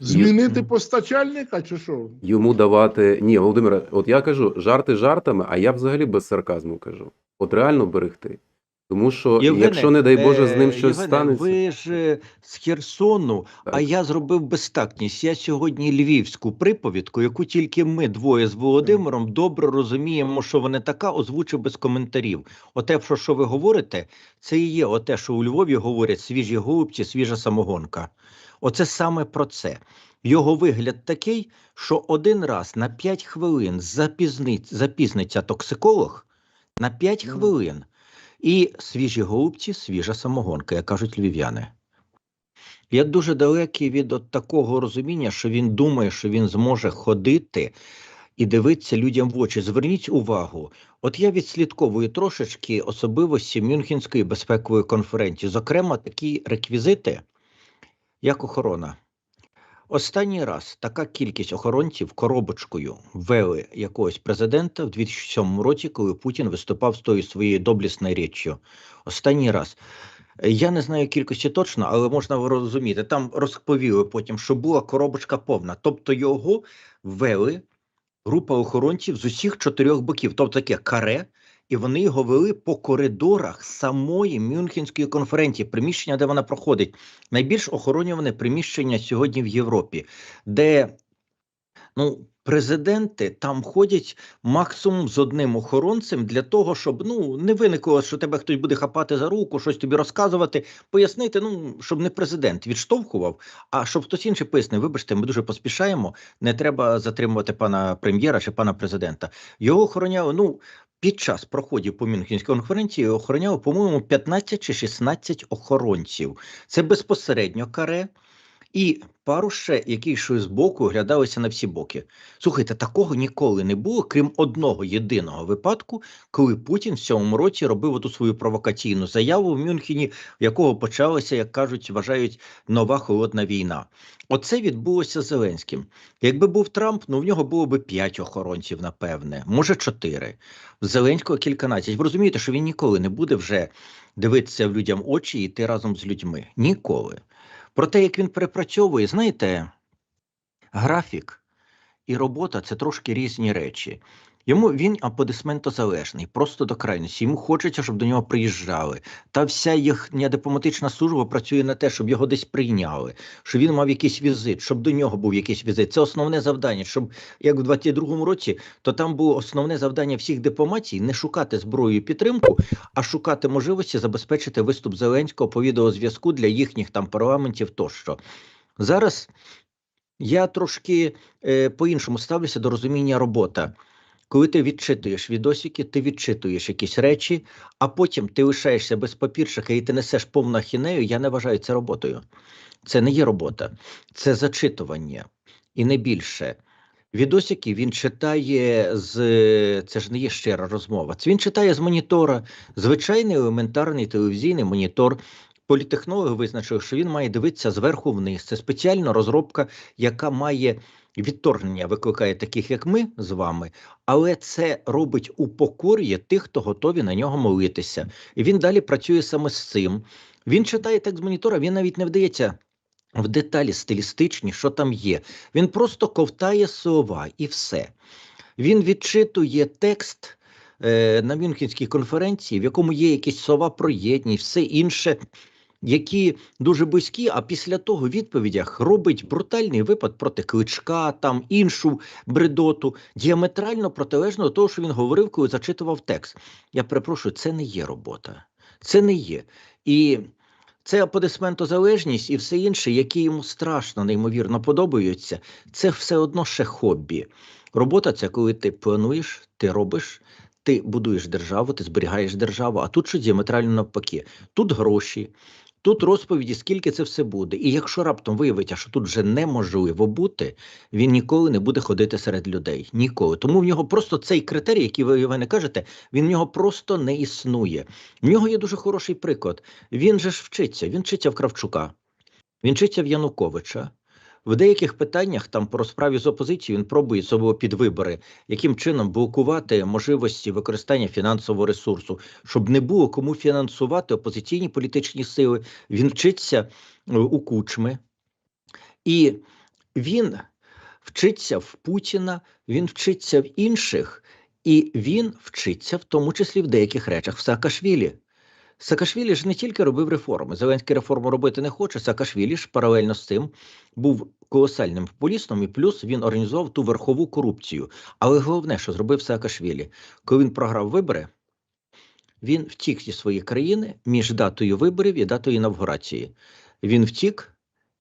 Змінити постачальника чи що? Йому давати. Ні, Володимире, от я кажу, жарти жартами, а я взагалі без сарказму кажу. От реально берегти. Тому що, Євгене, якщо, не дай Боже, з ним е, щось Євгене, станеться. Ви ж е, з Херсону, а я зробив безтактність. Я сьогодні львівську приповідку, яку тільки ми двоє з Володимиром добре розуміємо, що вона така, озвучив без коментарів. Оте, про що ви говорите, це і є оте, що у Львові говорять свіжі голубці, свіжа самогонка. Оце саме про це. Його вигляд такий, що один раз на 5 хвилин запізнить, запізниться токсиколог на 5 Ну. хвилин. І свіжі голубці, свіжа самогонка, як кажуть львів'яни. Я дуже далекий від от такого розуміння, що він думає, що він зможе ходити і дивитися людям в очі. Зверніть увагу, от я відслідковую трошечки особливості Мюнхенської безпекової конференції, зокрема, такі реквізити, як охорона. Останній раз така кількість охоронців коробочкою ввели якогось президента в 2007 році, коли Путін виступав з тою своєю доблісною річчю. Останній раз. Я не знаю кількості точно, але можна розуміти. Там розповіли потім, що була коробочка повна. Тобто його ввели група охоронців з усіх чотирьох боків, тобто таке каре, і вони його вели по коридорах самої Мюнхенської конференції, приміщення, де вона проходить. Найбільш охоронюване приміщення сьогодні в Європі, де ну, президенти там ходять максимум з одним охоронцем для того, щоб ну не виникло, що тебе хтось буде хапати за руку, щось тобі розказувати, пояснити, ну щоб не президент відштовхував, а щоб хтось інший пояснив, вибачте, ми дуже поспішаємо, не треба затримувати пана прем'єра чи пана президента. Його охороняли, ну. Під час проходів по Мюнхенській конференції охороняв, по-моєму, 15 чи 16 охоронців. Це безпосередньо каре, і пару ще, які йшли з боку, оглядалися на всі боки. Слухайте, такого ніколи не було, крім одного єдиного випадку, коли Путін в цьому році робив оту свою провокаційну заяву в Мюнхені, в якого почалася, як кажуть, вважають нова холодна війна. Оце відбулося з Зеленським. Якби був Трамп, ну в нього було би п'ять охоронців, напевне, може чотири. Зеленського кільканадцять. Ви розумієте, що він ніколи не буде вже дивитися людям очі і йти разом з людьми. Ніколи. Про те, як він перепрацьовує, знаєте, графік і робота це трошки різні речі. Йому він аплодисментозалежний, просто до крайності. Йому хочеться, щоб до нього приїжджали. Та вся їхня дипломатична служба працює на те, щоб його десь прийняли, щоб він мав якийсь візит, щоб до нього був якийсь візит. Це основне завдання. Щоб як в 22-му році, то там було основне завдання всіх дипломатій не шукати зброю і підтримку, а шукати можливості забезпечити виступ Зеленського по відеозв'язку для їхніх там парламентів тощо. Зараз я трошки е, по-іншому ставлюся до розуміння робота. Коли ти відчитуєш відосики, ти відчитуєш якісь речі, а потім ти лишаєшся без папірчика і ти несеш повну ахінею, я не вважаю це роботою. Це не є робота, це зачитування і не більше. Відосики він читає з це ж не є щира розмова. Це він читає з монітора, звичайний елементарний телевізійний монітор. Політехнологи визначили, що він має дивитися зверху вниз. Це спеціальна розробка, яка має відторгнення, викликає таких, як ми з вами, але це робить упокорює тих, хто готові на нього молитися. І він далі працює саме з цим. Він читає текст монітора, він навіть не вдається в деталі стилістичні, що там є. Він просто ковтає слова і все. Він відчитує текст е, на Мюнхенській конференції, в якому є якісь слова про єдність, все інше, які дуже близькі, а після того в відповідях робить брутальний випад проти кличка, там іншу бредоту, діаметрально протилежно того, що він говорив, коли зачитував текст. Я перепрошую, це не є робота. Це не є. І це аплодисментозалежність і все інше, які йому страшно, неймовірно подобаються, це все одно ще хобі. Робота це коли ти плануєш, ти робиш, ти будуєш державу, ти зберігаєш державу, а тут що діаметрально навпаки. Тут гроші, тут розповіді, скільки це все буде. І якщо раптом виявиться, що тут вже неможливо бути, він ніколи не буде ходити серед людей. Ніколи. Тому в нього просто цей критерій, який ви мене кажете, він в нього просто не існує. В нього є дуже хороший приклад. Він же ж вчиться, він вчиться в Кравчука, він вчиться в Януковича. В деяких питаннях там по розправі з опозицією він пробує особливо під вибори, яким чином блокувати можливості використання фінансового ресурсу, щоб не було кому фінансувати опозиційні політичні сили. Він вчиться е, у кучми. І він вчиться в Путіна, він вчиться в інших, і він вчиться в тому числі в деяких речах в Саакашвілі. Саакашвілі ж не тільки робив реформи. Зеленський реформу робити не хоче. Саакашвілі ж паралельно з цим був колосальним популістом, і плюс він організував ту верхову корупцію. Але головне, що зробив Саакашвілі, коли він програв вибори, він втік зі своєї країни між датою виборів і датою інавгурації. Він втік,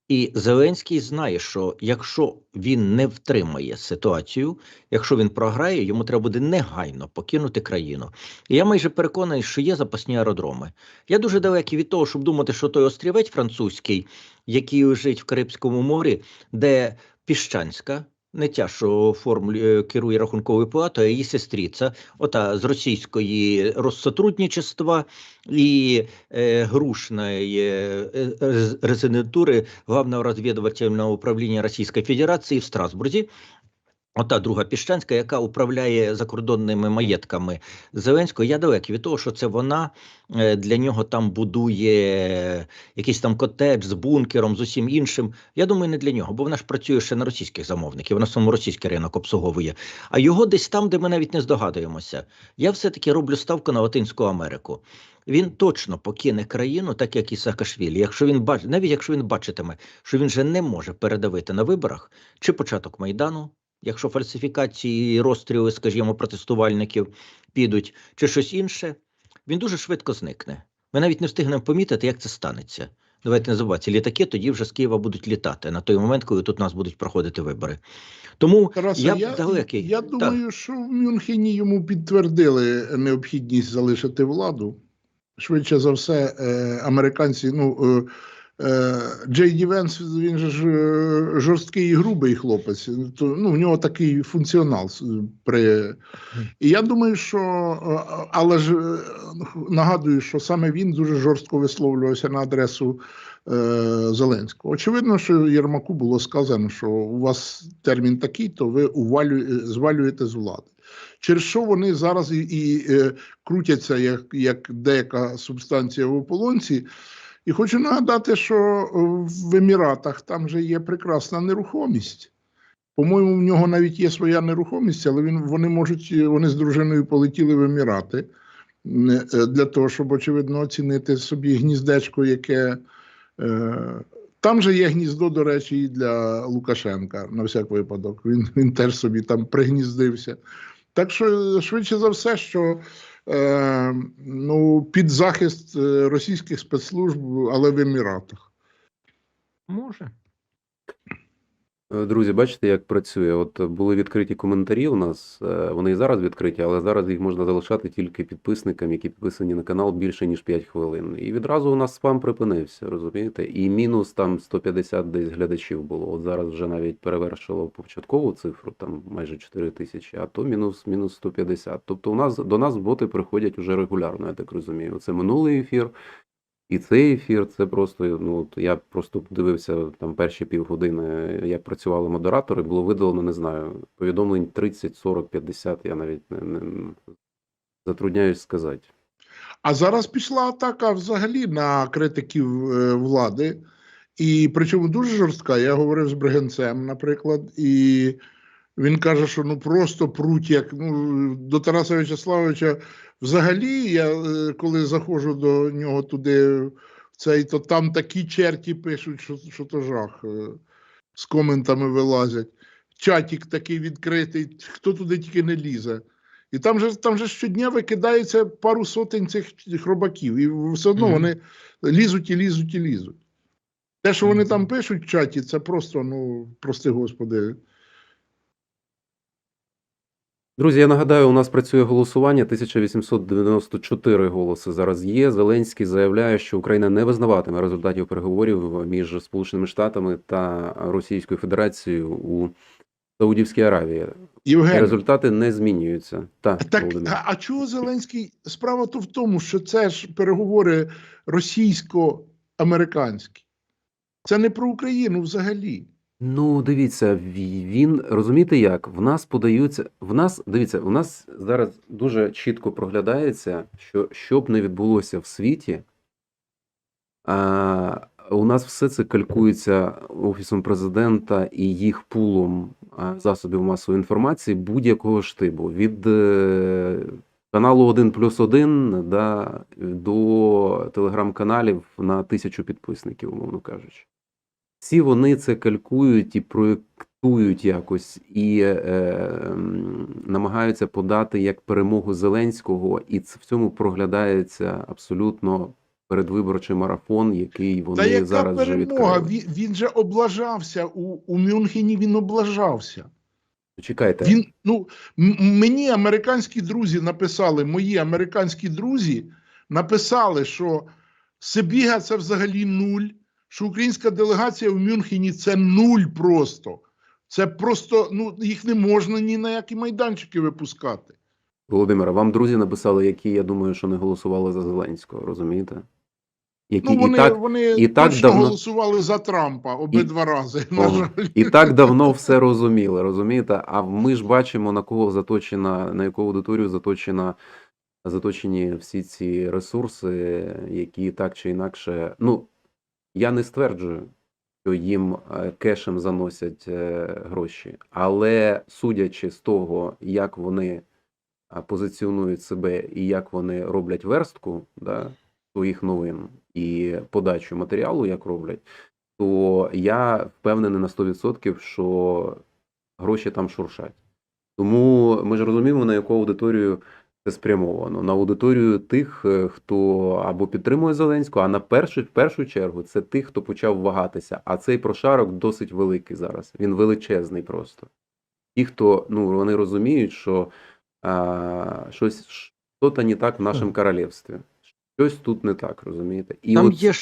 і Зеленський знає, що якщо він не втримає ситуацію, якщо він програє, йому треба буде негайно покинути країну. І я майже переконаний, що є запасні аеродроми. Я дуже далекий від того, щоб думати, що той острівець французький, який лежить в Карибському морі, де Піщанська. Не тя, що формулює керує рахунковою палатою, а її сестриця, ота з російської розсотрудничества і е, грушної е, е, резидентури Главного розвідувального управління Російської Федерації в Страсбурзі. Ота друга Піщанська, яка управляє закордонними маєтками Зеленського. Я далекий від того, що це вона е, для нього там будує якийсь там котедж з бункером, з усім іншим. Я думаю, не для нього, бо вона ж працює ще на російських замовників, вона саме російський ринок обслуговує. А його десь там, де ми навіть не здогадуємося. Я все-таки роблю ставку на Латинську Америку. Він точно покине країну, так як і Саакашвілі. Якщо він бач... навіть якщо він бачитиме, що він вже не може передавити на виборах чи початок майдану, якщо фальсифікації і розстріли, скажімо, протестувальників підуть, чи щось інше, він дуже швидко зникне. Ми навіть не встигнемо помітити, як це станеться. Давайте не забувати, літаки тоді вже з Києва будуть літати на той момент, коли тут у нас будуть проходити вибори. Тому Тарасе, я, я, далекий. я Так. думаю, що в Мюнхені йому підтвердили необхідність залишити владу. Швидше за все, е, американці, ну е, Джей Ді Венс, він же ж е, жорсткий і грубий хлопець. То, ну, в нього такий функціонал при. І я думаю, що е, але ж е, нагадую, що саме він дуже жорстко висловлювався на адресу е, Зеленського. Очевидно, що Єрмаку було сказано, що у вас термін такий, то ви увалює, звалюєте з влади. Через що вони зараз і, і е, крутяться як, як деяка субстанція в ополонці. І хочу нагадати, що е, в Еміратах там же є прекрасна нерухомість. По-моєму, в нього навіть є своя нерухомість, але він, вони можуть, е, вони з дружиною полетіли в Емірати е, для того, щоб, очевидно, оцінити собі гніздечко, яке. Там же є гніздо, до речі, і для Лукашенка на всяк випадок. Він, він теж собі там пригніздився. Так що, швидше за все, що е, ну, під захист е, російських спецслужб, але в Еміратах. Може. Е, Друзі, бачите, як працює? От були відкриті коментарі у нас, е, вони і зараз відкриті, але зараз їх можна залишати тільки підписникам, які підписані на канал більше ніж 5 хвилин. І відразу у нас спам припинився, розумієте? І мінус там 150 десь глядачів було. От зараз вже навіть перевершило початкову цифру, там майже 4 тисячі, а то мінус мінус 150. Тобто у нас до нас боти приходять уже регулярно, я так розумію. Це минулий ефір. І цей ефір, це просто, ну, я просто дивився там перші півгодини, як працювали модератори, було видалено, не знаю, повідомлень 30, 40, 50, я навіть не, не затрудняюсь сказати. А зараз пішла атака взагалі на критиків е, влади, і причому дуже жорстка. Я говорив з Бригенцем, наприклад, і він каже, що ну просто пруть як ну, до Тараса Вячеславовича. Взагалі, я е, коли заходжу до нього туди, в цей, то там такі черті пишуть, що, що то жах. е, З коментами вилазять. Чатік такий відкритий, хто туди тільки не лізе. І там же, там же щодня викидається пару сотень цих хробаків, і все одно вони лізуть і лізуть і лізуть. Те, що вони там пишуть в чаті, це просто, ну, прости господи. Друзі, я нагадаю, у нас працює голосування. 1894 голоси зараз є. Зеленський заявляє, що Україна не визнаватиме результатів переговорів між Сполученими Штатами та Російською Федерацією у Саудівській Аравії. Євген, результати не змінюються. Так, так, Володимир. а, а чого Зеленський? Справа то в тому, що це ж переговори російсько-американські. Це не про Україну взагалі. Ну, дивіться, він розумієте як? В нас подаються. В нас дивіться, у нас зараз дуже чітко проглядається, що що б не відбулося в світі, а, у нас все це калькується офісом президента і їх пулом засобів масової інформації будь-якого штибу від е, каналу 1 плюс 1 да, до телеграм-каналів на тисячу підписників, умовно кажучи. Всі вони це калькують і проєктують якось, і е, м, намагаються подати як перемогу Зеленського, і в цьому проглядається абсолютно передвиборчий марафон, який вони Та яка зараз вже перемога? відкрили. Він, він же облажався у, у Мюнхені. Він облажався. Чекайте, Він ну мені американські друзі написали, мої американські друзі написали, що Сибіга це взагалі нуль, що українська делегація в Мюнхені це нуль просто. Це просто ну їх не можна ні на які майданчики випускати. Володимира, вам друзі написали, які я думаю, що не голосували за Зеленського, розумієте? Які Ну вони, і так вони і так давно- голосували за Трампа обидва рази. на Ого. жаль. І так давно все розуміли, розумієте? А ми ж бачимо, на кого заточена, на яку аудиторію заточена, заточені всі ці ресурси, які так чи інакше. Ну, я не стверджую, що їм е, кешем заносять е, гроші, але судячи з того, як вони позиціонують себе і як вони роблять верстку да, своїх новин і подачу матеріалу, як роблять то я впевнений на 100%, що гроші там шуршать. Тому ми ж розуміємо, на яку аудиторію спрямовано. На аудиторію тих, е, хто або підтримує Зеленського, а на першу, в першу чергу це тих, хто почав вагатися. А цей прошарок досить великий зараз. Він величезний просто. Ті, хто ну, вони розуміють, що а, щось що-то не так в нашому королівстві. Щось тут не так, розумієте? І Там от є.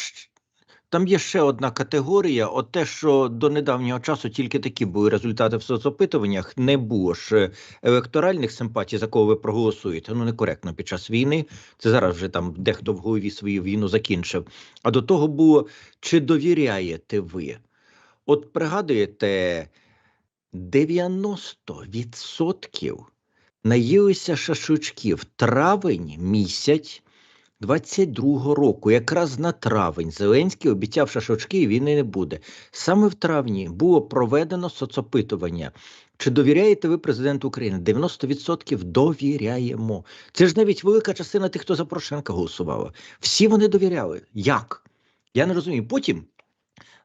Там є ще одна категорія, от те, що до недавнього часу тільки такі були результати в соцопитуваннях, не було ж електоральних симпатій, за кого ви проголосуєте. Ну некоректно під час війни. Це зараз вже там дехто в голові свою війну закінчив. А до того було чи довіряєте ви? От пригадуєте, 90% наїлися шашличків травень місяць 22-го року, якраз на травень, Зеленський обіцяв шашлички і війни не буде. Саме в травні було проведено соцопитування. Чи довіряєте ви президенту України? 90% довіряємо. Це ж навіть велика частина тих, хто за Порошенка голосувала. Всі вони довіряли. Як? Я не розумію. Потім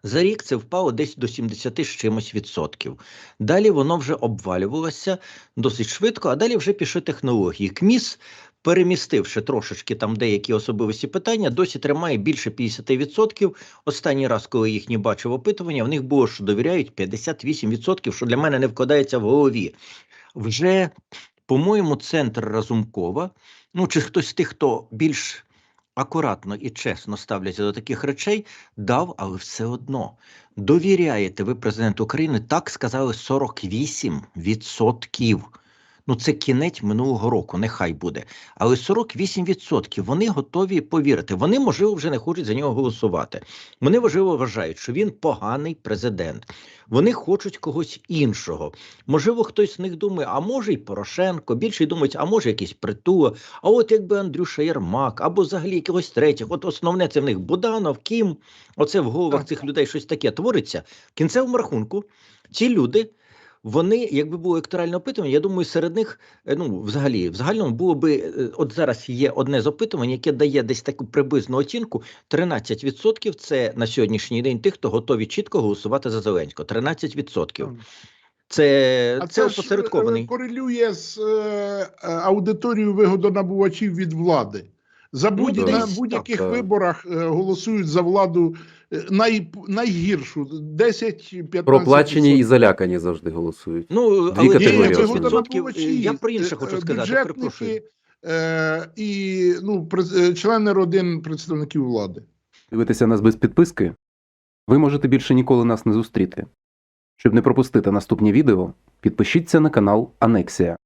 за рік це впало десь до 70 з чимось відсотків. Далі воно вже обвалювалося досить швидко, а далі вже пішли технології. КМІС перемістивши трошечки там деякі особливості питання, досі тримає більше 50%. Останній раз, коли їхні бачив опитування, в них було, що довіряють 58%, що для мене не вкладається в голові. Вже, по-моєму, центр Разумкова, ну чи хтось з тих, хто більш акуратно і чесно ставляться до таких речей, дав, але все одно. Довіряєте ви президенту України? Так сказали 48%. Ну, це кінець минулого року, нехай буде. Але 48% вони готові повірити. Вони, можливо, вже не хочуть за нього голосувати. Вони, можливо, вважають, що він поганий президент. Вони хочуть когось іншого. Можливо, хтось з них думає, а може й Порошенко. Більше думають, а може якийсь притула, а от якби Андрюша Єрмак, або взагалі якогось третіх. От основне це в них Буданов, Кім. Оце в головах цих людей щось таке твориться. В кінцевому рахунку ці люди. Вони, якби було електоральне опитування, я думаю, серед них, е, ну, взагалі, в загальному було би, е, от зараз є одне з опитувань, яке дає десь таку приблизну оцінку. 13% це на сьогоднішній день тих, хто готові чітко голосувати за Зеленського. 13%. Це, А це це ж е, корелює з е, е, аудиторією вигодонабувачів від влади. За будь, ну, на будь-яких так, виборах е, голосують за владу е, най, найгіршу 10-15%. проплачені і залякані завжди голосують. Ну, Дві але категорії ні, основні. я про інше е, хочу е, сказати. Бюджетники е, і ну, е, члени родин представників влади. Дивитеся нас без підписки? Ви можете більше ніколи нас не зустріти. Щоб не пропустити наступні відео, підпишіться на канал Анексія.